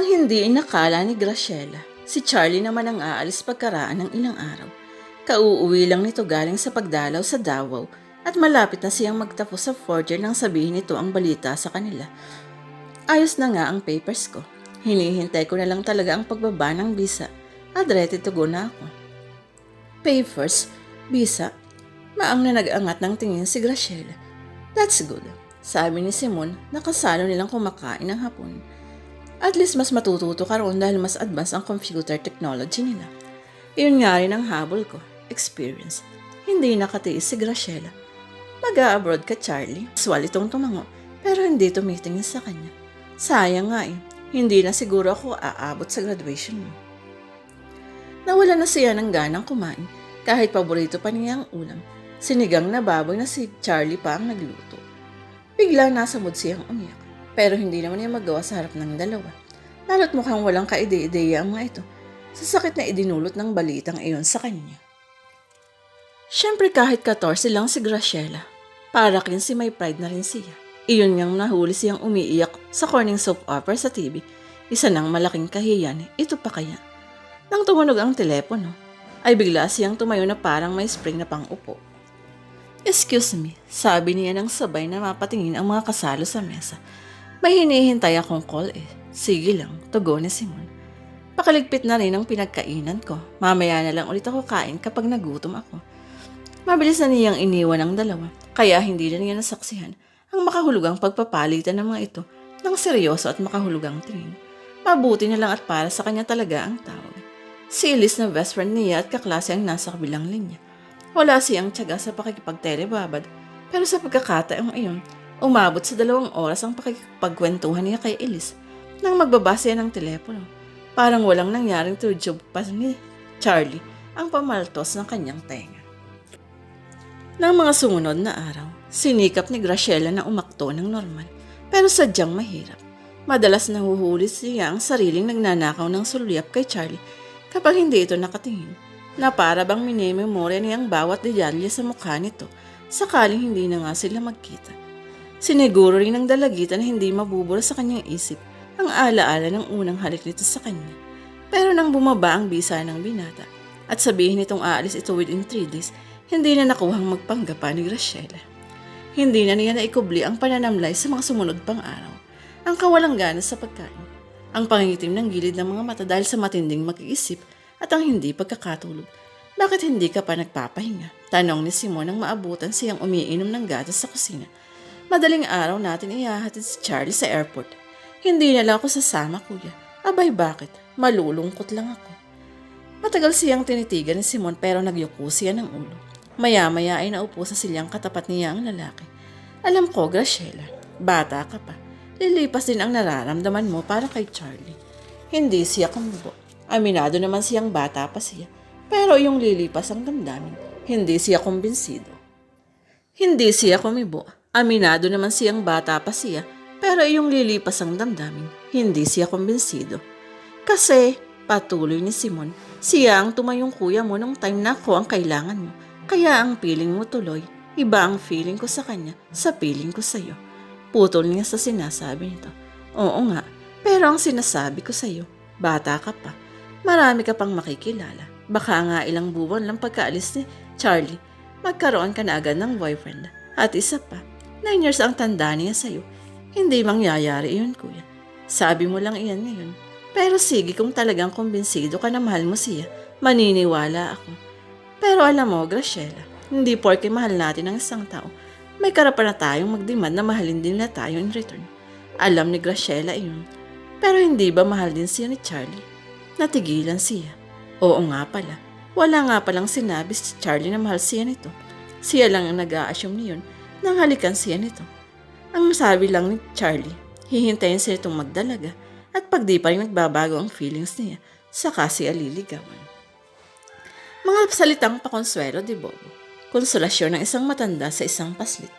Ang hindi inakala ni Graciela, si Charlie naman ang aalis pagkaraan ng ilang araw. Kauuwi lang nito galing sa pagdalaw sa Davao at malapit na siyang magtapos sa forger nang sabihin nito ang balita sa kanila. Ayos na nga ang papers ko. Hinihintay ko na lang talaga ang pagbaba ng visa at ready to go na ako. Papers? Visa? Maang na nag-angat ng tingin si Graciela. That's good. Sabi ni Simon na kasalo nilang kumakain ng hapon. At least mas matututo ka roon dahil mas advanced ang computer technology nila. Iyon nga rin ang habol ko, experience. Hindi nakatiis si Graciela. Mag-a-abroad ka, Charlie. Swal itong tumango, pero hindi tumitingin sa kanya. Sayang nga eh, hindi na siguro ako aabot sa graduation mo. Nawala na siya ng ganang kumain kahit paborito pa niya ang ulam. Sinigang na baboy na si Charlie pa ang nagluto. Bigla nasa mood siyang umiyak. Pero hindi naman niya magawa sa harap ng dalawa. Lalo't mukhang walang kaide-ideya ang mga ito sa sakit na idinulot ng balitang iyon sa kanya. Siyempre kahit 14 lang si Graciela, para kin si may pride na rin siya. Iyon ngang nahuli siyang umiiyak sa corning soap opera sa TV. Isa ng malaking kahiyan, ito pa kaya. Nang tumunog ang telepono, ay bigla siyang tumayo na parang may spring na pang-upo. Excuse me, sabi niya nang sabay na mapatingin ang mga kasalo sa mesa. May hinihintay akong call eh. Sige lang, tugon ni Simon. Pakaligpit na rin ang pinagkainan ko. Mamaya na lang ulit ako kain kapag nagutom ako. Mabilis na niyang iniwan ang dalawa, kaya hindi na niya nasaksihan ang makahulugang pagpapalitan ng mga ito ng seryoso at makahulugang tingin. Mabuti na lang at para sa kanya talaga ang tawag. Si Elise na best friend niya at kaklase ang nasa kabilang linya. Wala siyang tiyaga sa pakikipagtelebabad, pero sa pagkakataong iyon, umabot sa dalawang oras ang pakikipagkwentuhan niya kay Elise nang magbabase ng telepono. Parang walang nangyaring job pa ni Charlie ang pamaltos ng kanyang tenga. Nang mga sumunod na araw, sinikap ni Graciela na umakto ng normal, pero sadyang mahirap. Madalas nahuhuli siya ang sariling nagnanakaw ng sulyap kay Charlie kapag hindi ito nakatingin, na para bang minememorya niya ang bawat detalye sa mukha nito sakaling hindi na nga sila magkita. Siniguro rin ng dalagitan na hindi mabubura sa kanyang isip ang alaala ng unang halik nito sa kanya. Pero nang bumaba ang bisa ng binata at sabihin nitong aalis ito within 3 days, hindi na nakuhang magpanggap pa ni Graciela. Hindi na niya naikubli ang pananamlay sa mga sumunod pang araw. Ang kawalang gana sa pagkain. Ang pangingitim ng gilid ng mga mata dahil sa matinding mag-iisip at ang hindi pagkakatulog. Bakit hindi ka pa nagpapahinga? Tanong ni Simon nang maabutan siyang umiinom ng gatas sa kusina. Madaling araw natin ihahatid si Charlie sa airport. Hindi na lang ako sasama, kuya. Abay, bakit? Malulungkot lang ako. Matagal siyang tinitigan ni Simon pero nagyuko siya ng ulo. Maya-maya ay naupo sa silyang katapat niya ang lalaki. Alam ko, Graciela, bata ka pa. Lilipas din ang nararamdaman mo para kay Charlie. Hindi siya kumubo. Aminado naman siyang bata pa siya. Pero yung lilipas ang damdamin, hindi siya kumbinsido. Hindi siya kumibo. Aminado naman siyang bata pa siya. Pero yung lilipas ang damdamin, hindi siya kumbinsido. Kasi, patuloy ni Simon, siya ang tumayong kuya mo nung time na ako ang kailangan mo. Kaya ang feeling mo tuloy, iba ang feeling ko sa kanya sa feeling ko sa'yo. Putol niya sa sinasabi nito. Oo nga, pero ang sinasabi ko sa'yo, bata ka pa. Marami ka pang makikilala. Baka nga ilang buwan lang pagkaalis ni Charlie, magkaroon ka na agad ng boyfriend. At isa pa, nine years ang tanda niya sa'yo. Hindi mangyayari iyon, kuya. Sabi mo lang iyan ngayon. Pero sige kung talagang kumbinsido ka na mahal mo siya, maniniwala ako. Pero alam mo, Graciela, hindi porke mahal natin ang isang tao, may karapan na tayong magdemand na mahalin din na tayo in return. Alam ni Graciela iyon. Pero hindi ba mahal din siya ni Charlie? Natigilan siya. Oo nga pala. Wala nga palang sinabi si Charlie na mahal siya nito. Siya lang ang nag-a-assume niyon nang halikan siya nito. Ang sabi lang ni Charlie, hihintayin siya itong magdalaga at pag di pa rin nagbabago ang feelings niya, saka siya liligawan. Mga salitang pakonsuelo di Bobo. Konsolasyon ng isang matanda sa isang paslit.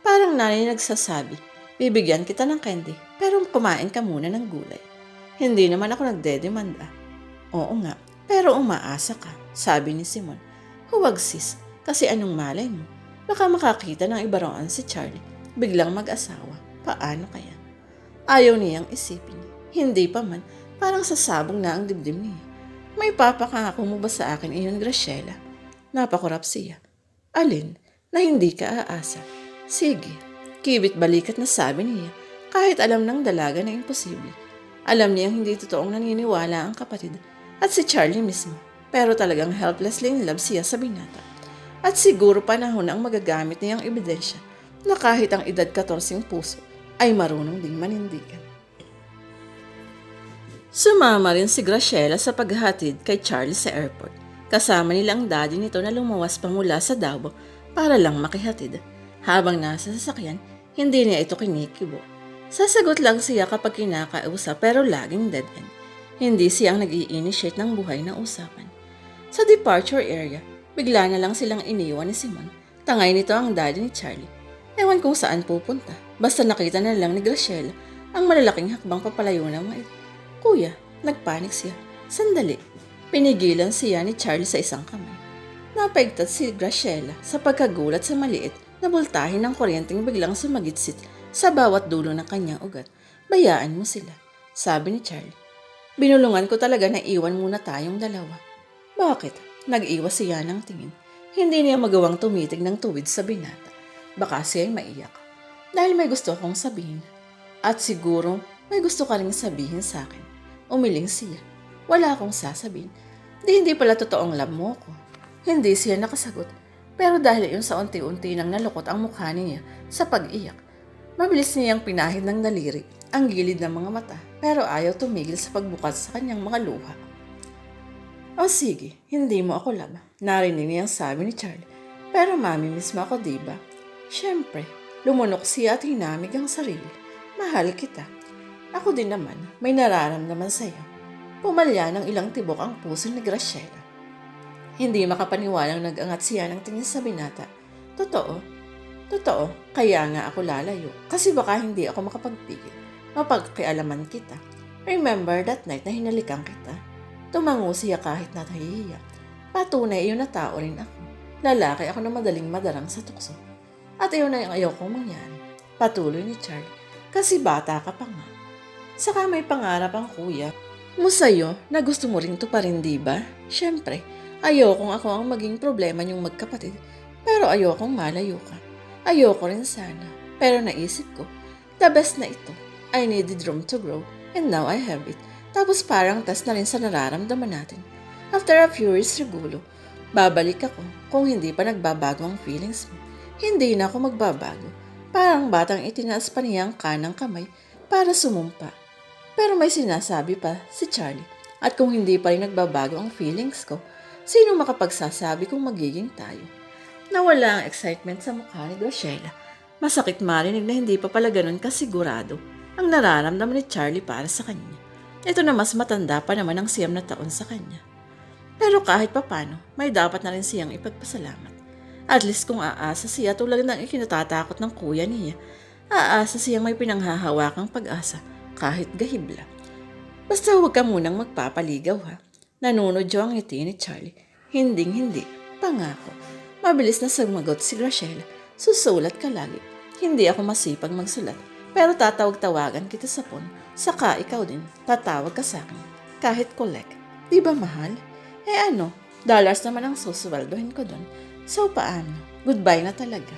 Parang nanay nagsasabi, bibigyan kita ng candy, pero kumain ka muna ng gulay. Hindi naman ako nagdedemanda. Oo nga, pero umaasa ka, sabi ni Simon. Huwag sis, kasi anong malay mo? Baka makakita ng iba roon si Charlie, biglang mag-asawa. Paano kaya? Ayaw niyang isipin. Hindi pa man, Parang sasabong na ang dibdib niya. May papakangako mo ba sa akin iyon, Graciela? Napakurap siya. Alin? Na hindi ka aasa. Sige. Kibit balikat na sabi niya. Kahit alam ng dalaga na imposible. Alam niyang hindi totoong naniniwala ang kapatid at si Charlie mismo. Pero talagang helplessly in love siya sa binata. At siguro panahon ang magagamit niyang ebidensya na kahit ang edad 14 puso ay marunong ding manindigan. Sumama rin si Graciela sa paghatid kay Charlie sa airport. Kasama nila ang daddy nito na lumawas pa mula sa Davao para lang makihatid. Habang nasa sasakyan, hindi niya ito kinikibo. Sasagot lang siya kapag kinakausap pero laging dead end. Hindi siyang nag initiate ng buhay na usapan. Sa departure area, bigla na lang silang iniwan ni Simon. Tangay nito ang daddy ni Charlie. Ewan kung saan pupunta. Basta nakita na lang ni Graciela ang malalaking hakbang papalayo ng mga ito. Kuya, nagpanik siya. Sandali. Pinigilan siya ni Charlie sa isang kamay. Napaigtat si Graciela sa pagkagulat sa maliit na bultahin ng kuryenteng biglang sumagitsit sa bawat dulo ng kanyang ugat. Bayaan mo sila, sabi ni Charlie. Binulungan ko talaga na iwan muna tayong dalawa. Bakit? Nag-iwas siya ng tingin. Hindi niya magawang tumitig ng tuwid sa binata. Baka siya ay maiyak. Dahil may gusto akong sabihin. At siguro may gusto ka rin sabihin sa akin. Umiling siya. Wala akong sasabihin. Di hindi pala totoong love mo ko. Hindi siya nakasagot. Pero dahil yun sa unti-unti nang nalukot ang mukha niya sa pag-iyak, mabilis niyang pinahid ng daliri ang gilid ng mga mata pero ayaw tumigil sa pagbukas sa kanyang mga luha. O sige, hindi mo ako love. Narinig niyang sabi ni Charlie. Pero mami mismo ako, diba? Siyempre, lumunok siya at hinamig ang sarili. Mahal kita. Ako din naman, may nararamdaman sa'yo. Pumalya ng ilang tibok ang puso ni Graciela. Hindi makapaniwalang nag-angat siya ng tingin sa binata. Totoo. Totoo, kaya nga ako lalayo. Kasi baka hindi ako makapagpigil. Mapagkialaman kita. Remember that night na hinalikan kita? Tumango siya kahit nahihiya. Patunay iyon na tao rin ako. Lalaki ako na madaling madarang sa tukso. At iyon na yung ayokong mangyari. Patuloy ni Charlie. Kasi bata ka pa nga. Saka may pangarap ang kuya. Mo sa'yo na gusto mo rin to pa rin, di ba? Siyempre, ayokong ako ang maging problema niyong magkapatid. Pero ayokong malayo ka. Ayoko rin sana. Pero naisip ko, the best na ito. I needed room to grow and now I have it. Tapos parang tas na rin sa nararamdaman natin. After a years regulo, babalik ako kung hindi pa nagbabago ang feelings mo. Hindi na ako magbabago. Parang batang itinaas pa niya ang kanang kamay para sumumpa. Pero may sinasabi pa si Charlie. At kung hindi pa rin nagbabago ang feelings ko, sino makapagsasabi kung magiging tayo? Nawala ang excitement sa mukha ni Graciela. Masakit marinig na hindi pa pala ganun kasigurado ang nararamdaman ni Charlie para sa kanya. Ito na mas matanda pa naman ang siyam na taon sa kanya. Pero kahit papano, may dapat na rin siyang ipagpasalamat. At least kung aasa siya tulad ng ikinatatakot ng kuya niya, aasa siyang may pinanghahawakang pag-asa kahit gahibla. Basta huwag ka munang magpapaligaw ha. Nanunod ang ngiti ni Charlie. Hinding hindi. Pangako. Mabilis na sumagot si Graciela. Susulat ka lagi. Hindi ako masipag magsulat. Pero tatawag-tawagan kita sa phone. Saka ikaw din, tatawag ka sa akin. Kahit collect. Di ba mahal? Eh ano, dollars naman ang susweldohin ko doon. So paano? Goodbye na talaga.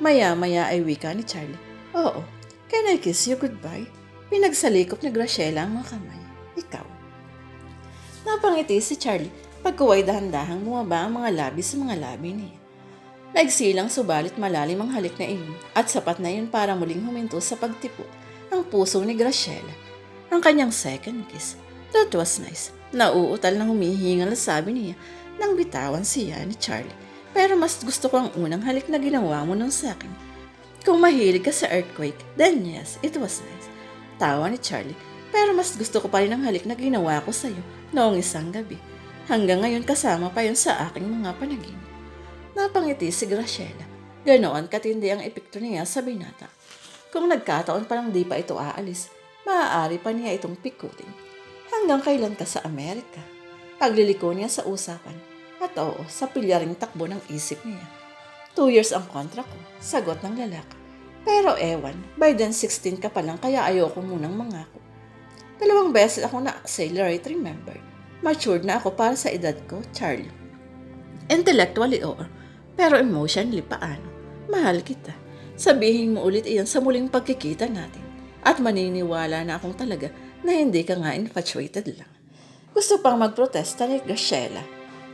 Maya-maya ay wika ni Charlie. Oo. Can I kiss you goodbye? Pinagsalikop ni Graciela ang mga kamay. Ikaw. Napangiti si Charlie pagkuway dahan-dahang bumaba ang mga labi sa mga labi niya. Nagsilang subalit malalim ang halik na iyon at sapat na iyon para muling huminto sa pagtipo ang puso ni Graciela. Ang kanyang second kiss. That was nice. Nauutal ng humihingal sabi niya nang bitawan siya ni Charlie. Pero mas gusto ko ang unang halik na ginawa mo nung sa akin. Kung mahilig ka sa earthquake, then yes, it was nice. Tawa ni Charlie. Pero mas gusto ko pa rin ang halik na ginawa ko sa'yo noong isang gabi. Hanggang ngayon kasama pa yun sa aking mga panaginip. Napangiti si Graciela. Ganoon katindi ang epekto niya sa binata. Kung nagkataon palang di pa ito aalis, maaari pa niya itong pikutin. Hanggang kailan ka sa Amerika? Pagliliko niya sa usapan. At oo, sa pilyaring takbo ng isip niya. Two years ang kontra ko, sagot ng lalaki. Pero ewan, by then 16 ka pa lang kaya ayoko munang mangako. Dalawang beses ako na-accelerate, remember? Matured na ako para sa edad ko, Charlie. Intellectually, oo. Pero emotionally, paano? Mahal kita. Sabihin mo ulit iyan sa muling pagkikita natin. At maniniwala na akong talaga na hindi ka nga infatuated lang. Gusto pang magprotesta ni Graciela.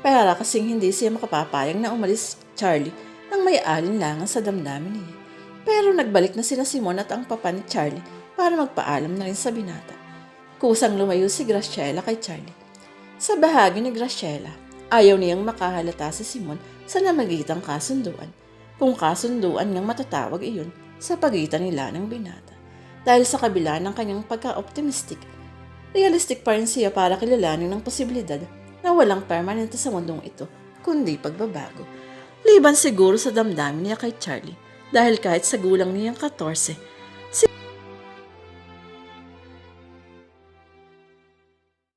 Para kasing hindi siya makapapayag na umalis Charlie nang may alinlangan sa damdamin niya. Pero nagbalik na sila Simon at ang papa ni Charlie para magpaalam na rin sa binata. Kusang lumayo si Graciela kay Charlie. Sa bahagi ni Graciela, ayaw niyang makahalata si Simon sa namagitang kasunduan. Kung kasunduan niyang matatawag iyon sa pagitan nila ng binata. Dahil sa kabila ng kanyang pagka-optimistic, realistic pa rin siya para kilalanin ng posibilidad na walang permanente sa mundong ito, kundi pagbabago. Liban siguro sa damdamin niya kay Charlie, dahil kahit sa gulang niyang 14,